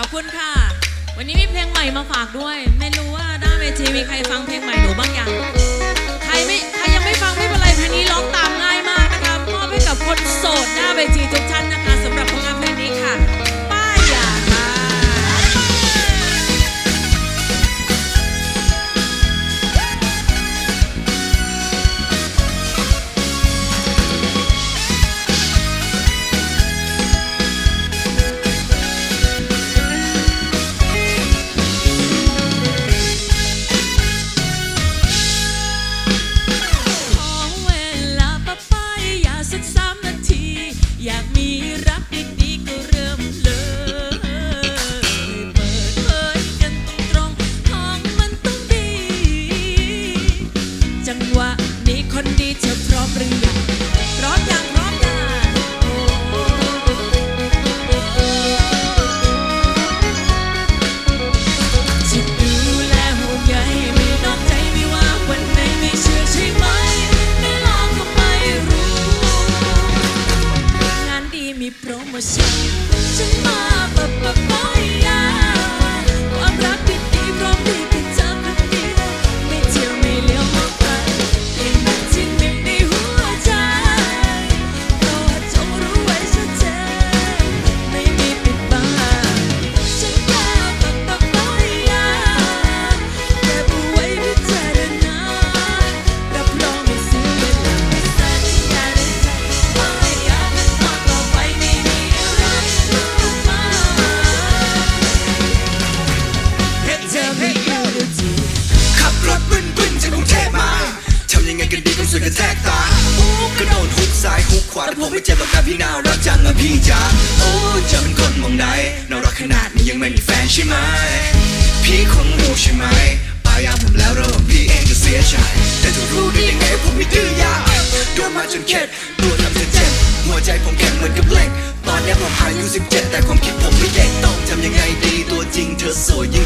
อบคุณค่ะ วันนี้มีเพลงใหม่มาฝากด้วย ไม่รู้ว่าหน้าเวทีมีใครฟังเพลงใหม่หนูบ้างยัง จังหวะนี้คนดีเธอพร้อมหรือยัง สึกกระแทกตากรโดนฮุกซ้ายฮุกขวาแต่ผมไม่เจ็บหรอกนะพี่นาวรักจังอะพี่จ๋าโอ้จะเป็นคนมองไดน่ารักขนาดนี้ยังไม่มีแฟนใช่ไหมพี่คงรู้ใช่ไหมปายาผมแล้วเราพี่เองจะเสียใจแต่ถูกรู้ได้ยังไงผมไม่ดื้อยาโดนมาจนเข็ดตัวทำจนเจ็บหัวใจผมแข็งเหมือนกับเหล็กตอนนี้ผมอายุ17แต่ความคิดผมไม่เด็กต้องทำยังไงดีตัวจริงเธอสวย